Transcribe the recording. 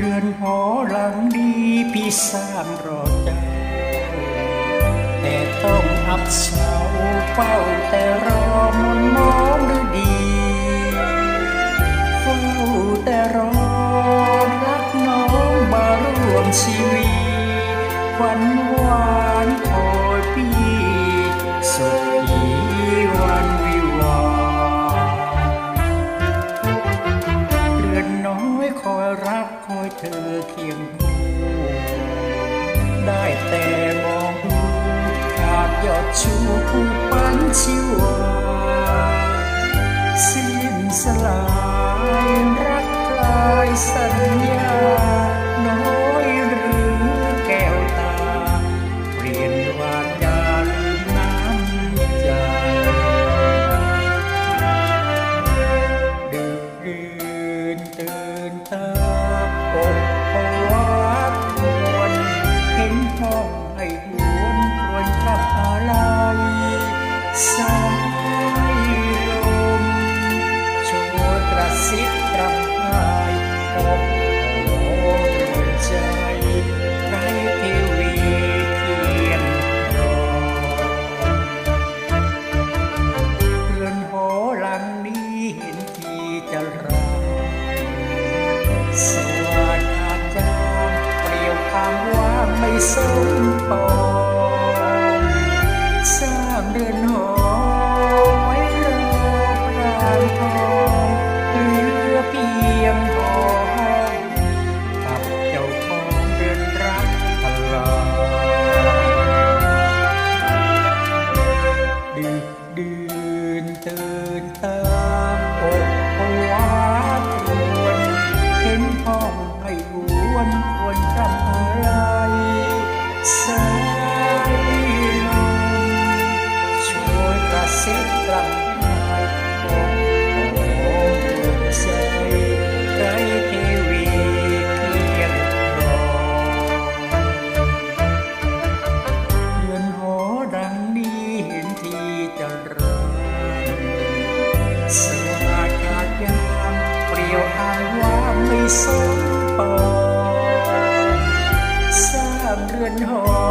เรือนหอหลังดีพี่สร้างรอเจ้าแต่ต้องอับเฉาเฝ้าแต่รอมนมองฤดีเฝ้าแต่รอรักน้องมาร่วมชีวิตวันหวานคอยพี่สุขีวันวิวาเรือนน้อยคอยร คอยเธอเคียงคู่ได้แต่มองดูขาดยอดชูผู้ปันชิวาสิ้นสลายรักคลายสั ซิบรำไห้อกโอ้ใจไรเทวีเทียนรอเรือนหอหลังนี้เห็นทีจะร้าสว่างอาจจางเปลี่ยวความว่างไม่สมปองสร้างเรือน กระซิบกลับมาอกโอ้ใจไรเทวีเพียงรอเรือนหอดังนี้เห็นทีจะร้างสว่างกาดยามเปลี่ยวอางว่าไม่สมปองสร้างเรือนหอ